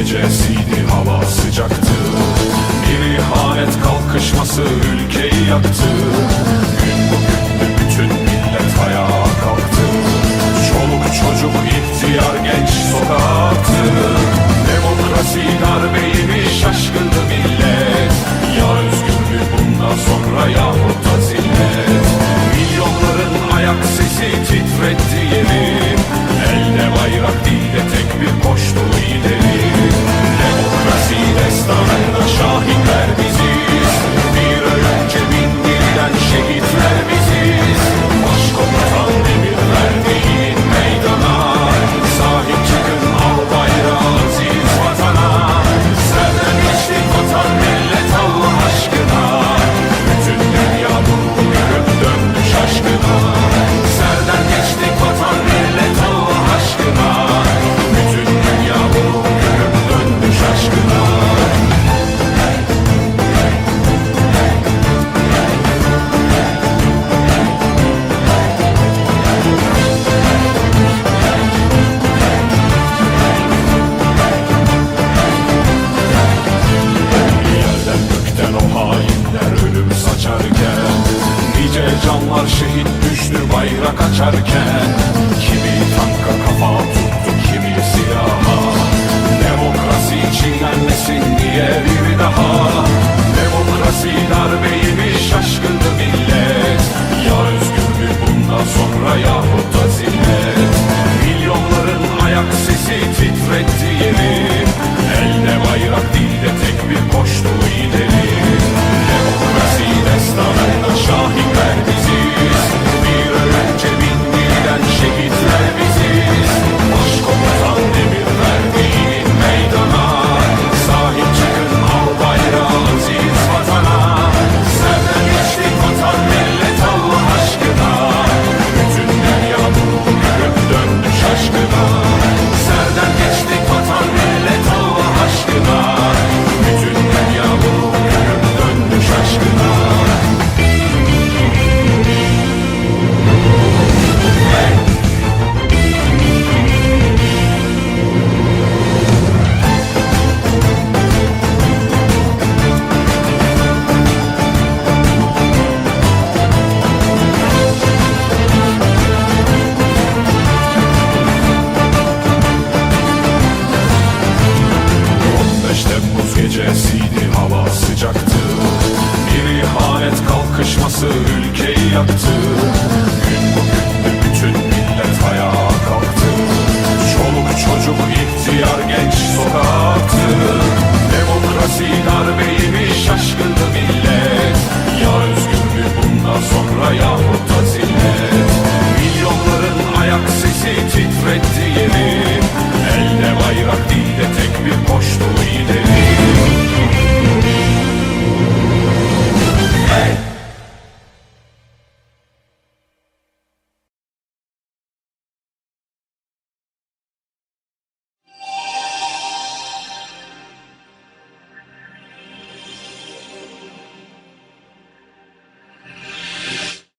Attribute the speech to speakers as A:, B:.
A: gecesiydi hava sıcaktı. Bir ihanet kalkışması ülkeyi yaktı. canlar şehit düştü bayrak açarken. Kimi tanka kafa atıyor yaktı Gün bugündü bütün millet ayağa kalktı. Çoluk çocuk ihtiyar genç sokağa attı. Demokrasi darbeyi